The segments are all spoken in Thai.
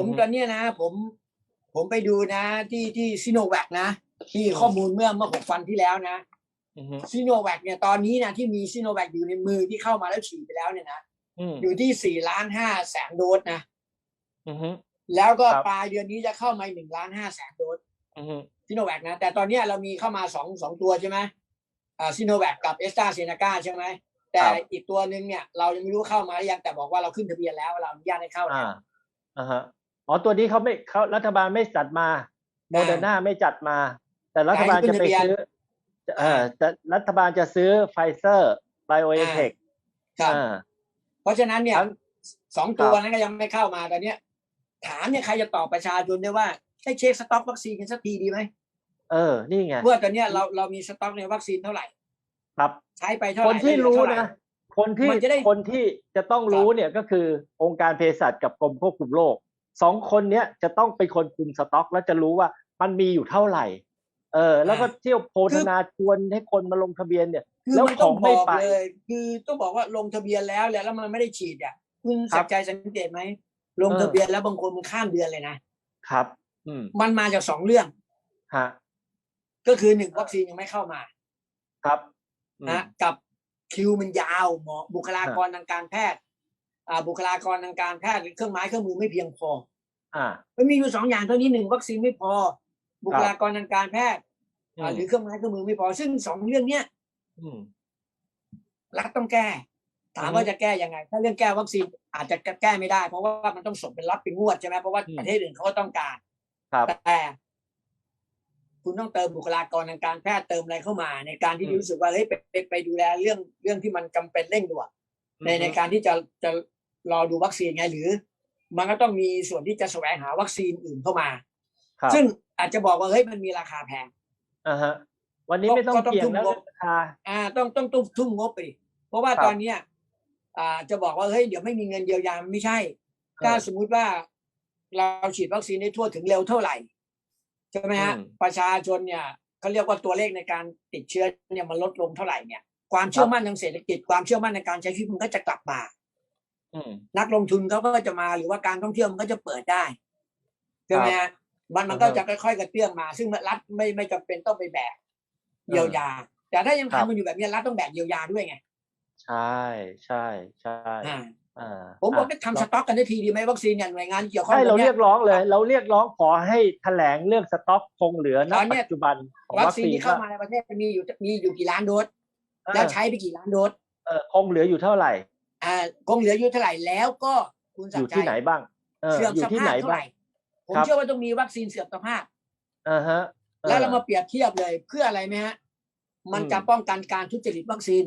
ผมตอนเนี้ยนะ ผม ผมไปดูนะ ที่ที่ซิโนแวคนะที่ข้อมูลเมื่อเมื่อหกวันที่แล้วนะอือฮึซิโนแวคเนี่ยตอนนี้นะที่มีซิโนแวคอยู่ในมือที่เข้ามาแล้วฉีดไปแล้วเนี่ยนะอืมอยู่ที่สี่ล้านห้าแสนโดสนะอือฮึแล้วก็ครับปลายเดือนนี้จะเข้ามาหนึ่งล้านห้าแสนโดสอือฮึซิโนแวคนะ แต่ตอนเนี้ยเรามีเข้ามาสองสองตัวใช่ไหมอ่าซิโนแวคกับเอสตราเซเนกาใช่ไหมแต่อีกตัวหนึ่งเนี่ย เรายังไม่รู้เข้ามาหรือยังแต่บอกว่าเราขึ้นทะเบียนแล้วเราอนุญาตให้เข้าแล้อ่าว อ่าฮะอ๋อตัวนี้เขาไม่เขารัฐบาลไม่จัดมาโมเดอร์นาไม่จัดมา แต่รัฐบาลจะไปซื้อเออแต่รัฐบาลจะซื้อไฟเซอร์ไบโอเอเทคครับอ่าเพราะฉะนั้นเนี่ยทั้งสองตัวนั้นก็ยังไม่เข้ามาตอนเนี้ย ถามเนี่ยใครจะตอบประชาชนได้ว่าให้เช็คสต็อกวัคซีนกันสักทีดีไหมเออ นี่ไงเมื่อตอนเนี้ยเราเรามีสต็อกในวัคซีนเท่าไหร่ ครับ ใช้ไปเท่าไหคร่นที่เหลือรู้เท่าไหนะคนที่มันจะได้คนที่จะต้องรู้เนี่ยก็คือองค์การเภสัชกับกรมควบคุมโรค สองคนเนี้ยจะต้องเป็นคนคุมสต็อก แล้วจะรู้ว่ามันมีอยู่เท่าไหร่ เออ แล้วก็เที่ยวโพธนาชวนให้คนมาลงทะเบียนเนี่ยคือแล้วมันต้องของบไม่อกไปเลยคือต้องบอกว่าลงทะเบียนแล้วแล้วมันไม่ได้ฉีดอะคุณครัสับกใจสังเกตไหมลงเออทะเบียนแล้วบางคนมันข้ามเดือนเลยนะครับ อืมมันมาจากสองเรื่องฮะก็คือหนึ่งวัคซีนยังไม่เข้ามาครับอืมนะกับคิวมันยาวหมอบุคลากรทางการแพทย์อ่า บุคลากรทางการแพทย์เครื่องไม้เครื่องมือไม่เพียงพอ อ่ามันมีอยู่สองอย่างเท่านี้หนึ่งวัคซีนไม่พอ บุคลากรทางการแพทย์อ่าหรือเครื่องไม้เครื่องมือไม่พอ ซึ่งสองเรื่องเนี้ยอืมรัฐต้องแก้ ถามอืมว่าจะแก้ยังไง ถ้าเรื่องแก้วัคซีนอาจจะแก้ไม่ได้ เพราะว่ามันต้องส่งเป็นล็อตเป็นงวดใช่ไหมเพราะว่าอืมประเทศอื่นเขาก็ต้องการครับแต่คุณต้องเติมบุคลากรทางการแพทย์เติมอะไรเข้ามา ในการที่อืมรู้สึกว่าเฮ้ยไปไปไปดูแลเรื่องเรื่องที่มันจำเป็นเร่งด่วน ในในการที่จะจะรอดูวัคซีนไงหรือ มันก็ต้องมีส่วนที่จะแสวงหาวัคซีนอื่นเข้ามาครับซึ่งอาจจะบอกว่าเฮ้ยมันมีราคาแพงอ่าฮะ วันนี้ก็ไม่ต้องก็ต้องเกี่ยงทุ่มแล้วงบราคาอ่า ต้องต้องตุ้มทุ่มงบไปดิเพราะว่าครับตอนเนี้ยอ่าจะบอกว่าเฮ้ยเดี๋ยวไม่มีเงินเยียวยาไม่ใช่ ถ้าสมมุติว่าเราฉีดวัคซีนได้ทั่วถึงเร็วเท่าไหร่ใช่ไหมฮะอืมประชาชนเนี่ยเขาเรียกว่าตัวเลขในการติดเชื้อเนี่ยมันลดลงเท่าไหร่เนี่ย ความเชื่อมั่นทางเศรษฐกิจ ความเชื่อมั่นในการใช้ชีวิตมันก็จะกลับมาอืมนักลงทุนเขาก็จะมาหรือว่าการท่องเที่ยวมันก็จะเปิดได้ใช่ไหมฮะมันมันก็อ่าฮะจะค่อยๆกระเตื้องมา ซึ่งรัฐไม่ไม่จำเป็นต้องไปแบกเยียวยา แต่ถ้ายังครับทำมันอยู่แบบนี้รัฐต้องแบกเยียวยาด้วยไง ใช่ใช่ใช่อ่าอ่าผมบอกะให้ทำสต็อกกันได้ทีดีไหมวัคซีนเนี่ยหน่วยงานที่เกี่ยวข้องใช่เราตงเรีนี้ยกร้องเลย เราเรียกร้องขอให้แถลงเรื่องสต็อกคงเหลือณตอนเนี้ปัยจจุบันของวัควัคซีนซีนที่เข้าว่ามาในประเทศมีอยู่มีอยู่กี่ล้านโดสเออ แล้วใช้ไปกี่ล้านโดสเออคงเหลืออยู่เท่าไหร่อ่าคงเหลืออยู่เท่าไหร่แล้วก็คุณอสักยู่ดิ์ชัที่ยไหนบ้างเออเสื่อมอยู่สที่ภาไหนพเท่าบ้าไหงร่ผมครับเชื่อว่าต้องมีวัคซีนเสื่อมสภาพอ่าฮะออแล้วเรามาเปรียบเทียบเลยเพื่ออะไรไหมฮะ มันอืมจะป้องกันการทุจริตวัคซีน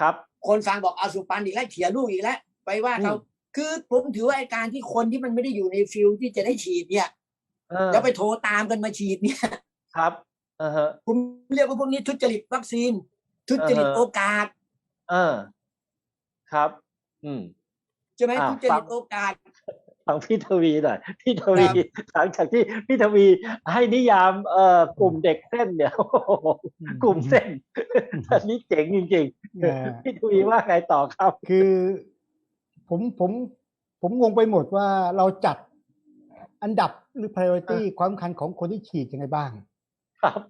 ครับ คนฟังบอกเอาสุปันอีกแล้วเถียลูกอีกแล้วไปว่าเขาอืมคือผมถือว่าไอ้การที่คนที่มันไม่ได้อยู่ในฟิลที่จะได้ฉีดเนี่ยเออแล้วไปโทรตามกันมาฉีดเนี่ยครับอ่าฮะผมเรียกว่าพวกนี้ทุจริตวัคซีน ทุจริตอ่าฮะโอกาสเออครับ อืมใช่ไหมอ่าทุจฟัริงตโอกาสฟังพี่ทวีหน่อยพี่ทวีครับหลังจากที่พี่ทวีให้นิยามเอ่อกลุ่มเด็กเส้นเนี่ยโอ้โหกลุ่มเส้นอันนี้เจ๋งจริงเอ่อๆพี่ทวีว่าไงต่อครับ คือ ผมผมผมงงไปหมดว่าเราจัดอันดับหรือ priority ความสำคัญของคนที่ฉีดยังไงบ้างครับ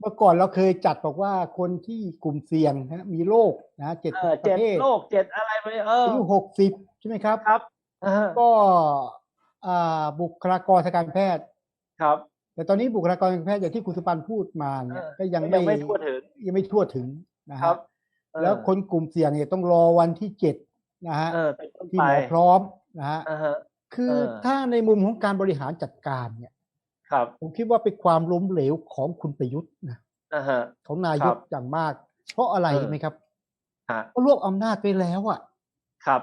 เมื่อก่อนเราเคยจัดบอกว่าคนที่กลุ่มเสี่ยงนะมีโรคนะเจ็ดเออปเจ็ระดเภทโรคเจ็ดอะไรไปเอออายุหกสิบใช่ไหมครับครับอ่าก็อ่าบุคลากรทางการแพทย์ครับ แต่ตอนนี้บุคลากรทางการแพทย์อย่างที่คุณสุปันพูดมาเนี่ยเออก็ยังยังไม่ทั่วถึงยังไม่ทั่วถึงนะครัฮะบเออแล้วคนกลุ่มเสี่ยงเนี่ยต้องรอวันที่เจ็ดนะฮะเออเป็นต้นที่ไปหมอพร้อมนะฮะอ่าฮะคือเออถ้าในมุมของการบริหารจัดการเนี่ย ครับ ผมคิดว่าเป็นความล้มเหลวของคุณประยุทธ์นะอ่าฮะของนายครักบอย่างมาก เพราะอะไรเออรู้ไหมครับฮะเพราะรวบอำนาจไปแล้วอะ ครับ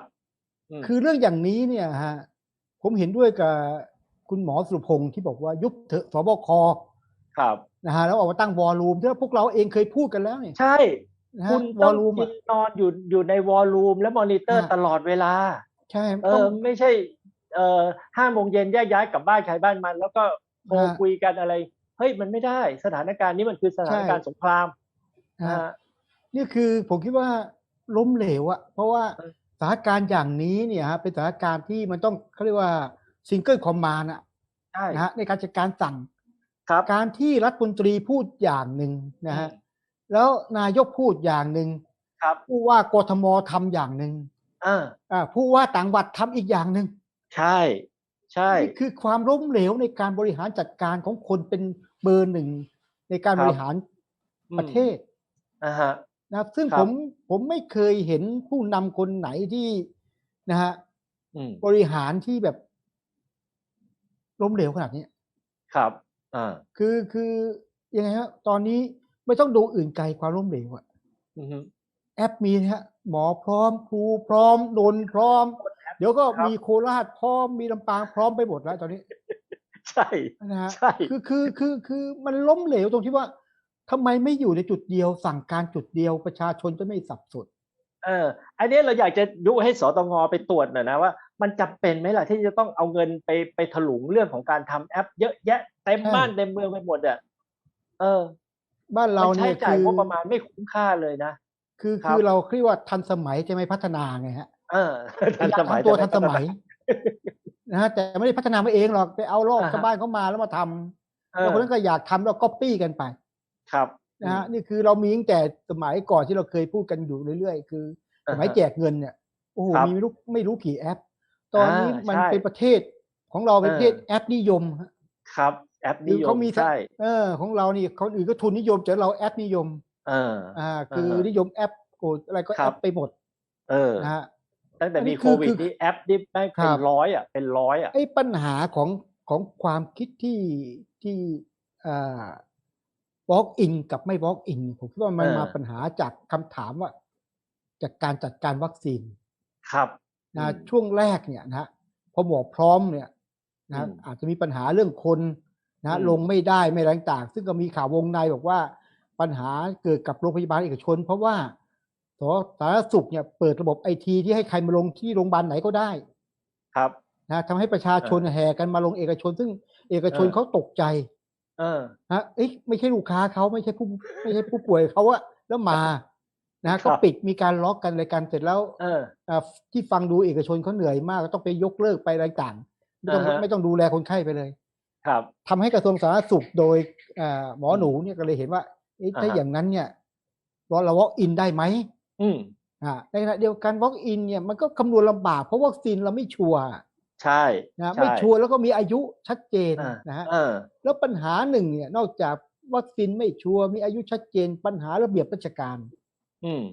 มคือเรื่องอย่างนี้เนี่ยฮะผมเห็นด้วยกับคุณหมอสุรพงศ์ที่บอกว่ายุบเถอะสบคครับนะฮะแล้วออกมาตั้งวอลลุ่มที่พวกเราเองเคยพูดกันแล้วเนี่ยใช่นะฮะคุณวต้อองลลุ่มกิอะนนอนอยู่อยู่ในวอลลุ่มและมอนิเตอร์ฮะตลอดเวลา ใช่เอต้องอไม่ใช่ เอ่อห้าโมงเย็นแยกย้ายกลับบ้านใครบ้านมัน แล้วก็ โทรฮะคุยกันอะไร เฮ้ยมันไม่ได้สถานการณ์นี้มันคือสถานการณ์ใช่สงครามนะนะฮะฮะนี่คือผมคิดว่าล้มเหลวอะเพราะว่าเออสถานการณ์อย่างนี้เนี่ยฮะเป็นสถานการณ์ที่มันต้องเขาเรียกว่าซิงเกิลคอมมานด์อะใช่นะฮะในการจัดการสั่งครับการที่รัฐมนตรีพูดอย่างหนึ่งนะฮะแล้วนายกพูดอย่างหนึ่งครับผู้ว่ากทมทำอย่างหนึ่งอ่าอ่าผู้ว่าต่างจังหวัดทำอีกอย่างหนึ่งใช่ ใช่นี่คือความล้มเหลวในการบริหารจัดการของคนเป็นเบอร์หนึ่งในการครับบริหารประเทศอ่าฮะนะครับซึ่งครับผมผมไม่เคยเห็นผู้นำคนไหนที่นะฮะอืมบริหารที่แบบ ล้มเหลวขนาดนี้ครับ อ่า คือคือยังไงฮะตอนนี้ไม่ต้องดูอื่นไกลความล้มเหลวอะอือฮึแอปมีนะฮะ หมอพร้อมครูพร้อมนนท์พร้อม เดี๋ยวก็ครับมีโคราชพร้อมมีลำปางพร้อมไปหมดแล้วตอนนี้ ใช่นะฮะใช่คือคือคือคือมันล้มเหลวตรงที่ว่าทำไมไม่อยู่ในจุดเดียวสั่งการจุดเดียวประชาชนจะไม่สับสนเอออันนี้เราอยากจะยุให้สตงไปตรวจหน่อยนะว่า มันจำเป็นไหมล่ะที่จะต้องเอาเงินไปไปถลุงเรื่องของการทำแอป เยอะแยะเต็มใช่บ้านเต็มเมืองไปหมดอะเออ บ้านเรามันใช้เนี่ยจ่ายคืองบประมาณไม่คุ้มค่าเลยนะคือครับคือเราเรียกว่าทันสมัยจะไม่พัฒนาไงฮะเออ ทันสมัยทำตัวแต่ทันสมัยนะฮะแต่ไม่ได้พัฒนามาเองหรอกไปเอาลอกอ่าฮะชาวบ้านเขามาแล้วมาทำเอแล้วอคนนั้นก็อยากทำแล้วก๊อปปี้กันไป ครับนะฮะนี่คือเรามีตั้งแต่สมัยก่อนที่เราเคยพูดกันอยู่เรื่อยๆ คือสมัยแจกเงินเนี่ยโอ้โหครับมีไม่รู้ไม่รู้กี่แอป ตอนนี้อ่ามันใช่เป็นประเทศของเราเป็นเออประเทศแอปนิยมฮะครับ แอปคืนิอยเขามมีทั้งใช่เออ ของเรานี่คนอื่นก็ทุนนิยมแต่เราแอปนิยมเอออ่าคืออาฮะนิยมแอปโอ้อะไรก็ครัแอบปไปหมด เออนะฮะ ตั้งแต่อันนี้มีคือโควิดคือนี่แอปนี่ได้ครัเป็นบร้อยอะเป็นร้อยอะไอ้ปัญหาของของความคิดที่ที่อ่า walk in กับไม่ walk in ผมคิดว่ามันเออมาปัญหาจากคำถามว่า จากการจัดการวัคซีน ครับนะอืมช่วงแรกเนี่ยนะฮะพอหมอพร้อมเนี่ยนะอืมอาจจะมีปัญหาเรื่องคนนะฮะอืมลงไม่ได้ไม่อะไรต่างๆซึ่งก็มีข่าววงในบอกว่าปัญหาเกิดกับโรงพยาบาลเอกชน เพราะว่า สาธารณสุขเนี่ยเปิดระบบไอทีที่ให้ใครมาลงที่โรงพยาบาลไหนก็ได้ ครับนะทำให้ประชาชนแห่กันมาลงเอกชน ซึ่งเอกชนเออเขาตกใจ เออนะเอ้ยไม่ใช่ลูกค้าเขาไม่ใช่ผู้ไม่ใช่ผู้ป่วยเขาอะแล้วมานะฮะครัก็บปิดมีการล็อกกันอะไรกันเสร็จแล้ว เอออ่าที่ฟังดูเอกชนเขาเหนื่อยมากก็ต้องไปยกเลิกไปอะไรต่างไม่ต้องอ่าฮะไม่ต้องดูแลคนไข้ไปเลย ครับทำให้กระทรวงสาธารณสุขโดยอ่าหมอหนูเนี่ยก็เลยเห็นว่าเอ๊ะถ้าอ่าฮะอย่างนั้นเนี่ยเราเรา walk in ได้ไหม อืมอ่าในขณะเดียวกัน walk in เนี่ยมันก็คำนวณลำบากเพราะวัคซีนเราไม่ชัวร์ใช่นะใช่ไม่ชัวร์แล้วก็มีอายุชัดเจนอ่านะฮะเออแล้วปัญหาหนึ่งเนี่ยนอกจากวัคซีนไม่ชัวร์มีอายุชัดเจน ปัญหาระเบียบราชการ อืม